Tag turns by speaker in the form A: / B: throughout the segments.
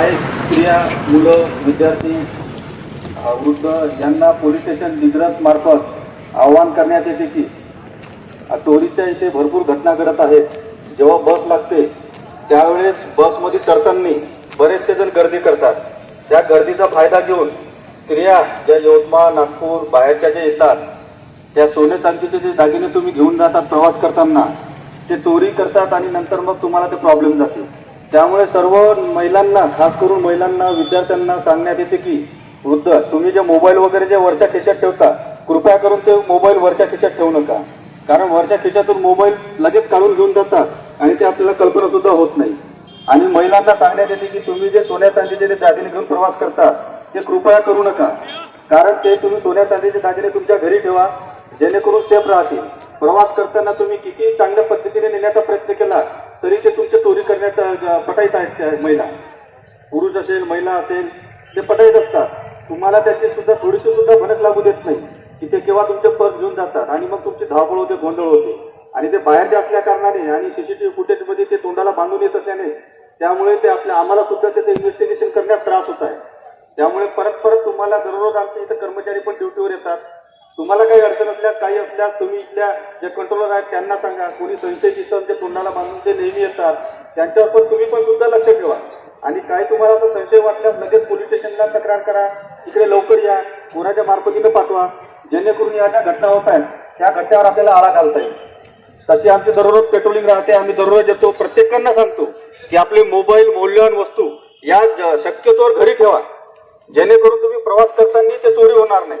A: असलेल्या मुलं विद्यार्थी वृद्ध यांना पोलीस स्टेशन दिग्रस मार्फत आवाहन करण्यात येते की अ, चोरीच्या इथे भरपूर घटना घडत आहेत. जेव्हा बस लागते त्यावेळेस बसमध्ये चढताना बरेचसे जण गर्दी करतात. त्या गर्दीचा फायदा घेऊन स्त्रिया ज्या यवतमाळ नागपूर बाहेरच्या ज्या येतात त्या सोने चांदीचे जे दागिने तुम्ही घेऊन जातात प्रवास करताना ते चोरी करतात आणि नंतर मग तुम्हाला ते प्रॉब्लेम जाते त्यामुळे सर्व महिलांना खास करून महिलांना विद्यार्थ्यांना सांगण्यात येते की वृद्ध तुम्ही जे मोबाईल वगैरे जे वरच्या खिशात ठेवता कृपया करून ते मोबाईल वरच्या खिशात ठेवू नका. कारण वरच्या खिशातून मोबाईल लगेच काढून घेऊन जातात आणि ते आपल्याला कल्पना सुद्धा होत नाही. आणि महिलांना सांगण्यात येते की तुम्ही जे सोन्या चांदीचे जे दागिने घेऊन प्रवास करता ते कृपया करू नका. कारण ते तुम्ही सोन्या चांदीचे दागिने तुमच्या घरी ठेवा जेणेकरून सेफ राहतील. प्रवास करताना तुम्ही किती चांगल्या पद्धतीने नेण्याचा प्रयत्न केला तरी ते पटाईत आहेत त्या महिला. पुरुष असेल महिला असेल ते पटईत असतात. तुम्हाला त्याची सुद्धा थोडीशी सुद्धा भनक लागू देत नाही. की ते केव्हा तुमचे पर्स घेऊन जातात आणि मग तुमची धावपळ होते गोंधळ होते. आणि ते बाहेरचे असल्या कारणाने आणि सीसीटीव्ही फुटेजमध्ये ते तोंडाला बांधून येत असल्याने त्यामुळे ते आपल्या आम्हाला सुद्धा त्याचं इन्व्हेस्टिगेशन करण्यात त्रास होत आहे. त्यामुळे परत परत तुम्हाला दररोज आमच्या इथं कर्मचारी पण ड्युटीवर येतात. तुम्हाला काही अडचण असल्यास काही असल्यास तुम्ही इथल्या जे कंट्रोलर आहेत त्यांना सांगा. कोणी संस्थेची सण ते तोंडाला बांधून ते नेहमी येतात. त्यांच्यावर पण तुम्ही पण सुद्धा लक्ष ठेवा. आणि काय तुम्हाला असं संशय वाटल्यास लगेच पोलीस स्टेशनला तक्रार करा. इकडे लवकर या. कोणाच्या मार्फतीनं पाठवा. जेणेकरून या ज्या घटना होत आहेत त्या घटनेवर आपल्याला आळा घालता येईल. तशी आमची दररोज पेट्रोलिंग राहते. आम्ही दररोज येतो. प्रत्येकांना सांगतो की आपले मोबाईल मौल्यवान वस्तू या शक्यतोवर घरी ठेवा. जेणेकरून तुम्ही प्रवास करताना ते चोरी होणार नाही.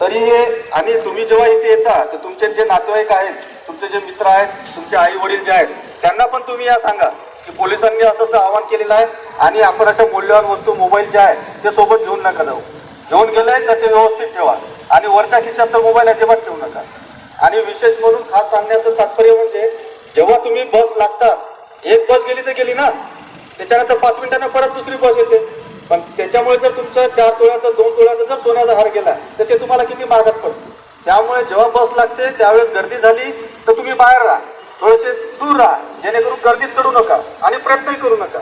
A: तरी हे आणि तुम्ही जेव्हा इथे येता तर तुमचे जे नातेवाईक आहेत तुमचे जे मित्र आहेत तुमचे आई वडील जे आहेत त्यांना पण तुम्ही या सांगा की पोलिसांनी असं असं आवाहन केलेलं आहे आणि आपण अशा मूल्यवान वस्तू मोबाईल जे आहे ते सोबत घेऊन नका जाऊ. घेऊन गेलंय तर ते व्यवस्थित ठेवा. आणि वरच्या खिशात तर मोबाईल अजिबात ठेवू नका. आणि विशेष म्हणून खास सांगण्याचं तात्पर्य म्हणजे जेव्हा तुम्ही बस लागतात एक बस गेली तर गेली ना? त्याच्यानंतर पाच मिनिटांना परत दुसरी बस येते. पण त्याच्यामुळे जर तुमचं चार तोळ्याचा दोन तोळ्याचा जर सोन्याचा हार गेला तर ते तुम्हाला किती महागात पडतं? त्यामुळे जेव्हा बस लागते त्यावेळेस गर्दी झाली तर तुम्ही बाहेर राहा. थोडेसे दूर राहा. जेणेकरून गर्दीत चढू नका आणि प्रयत्नही करू नका.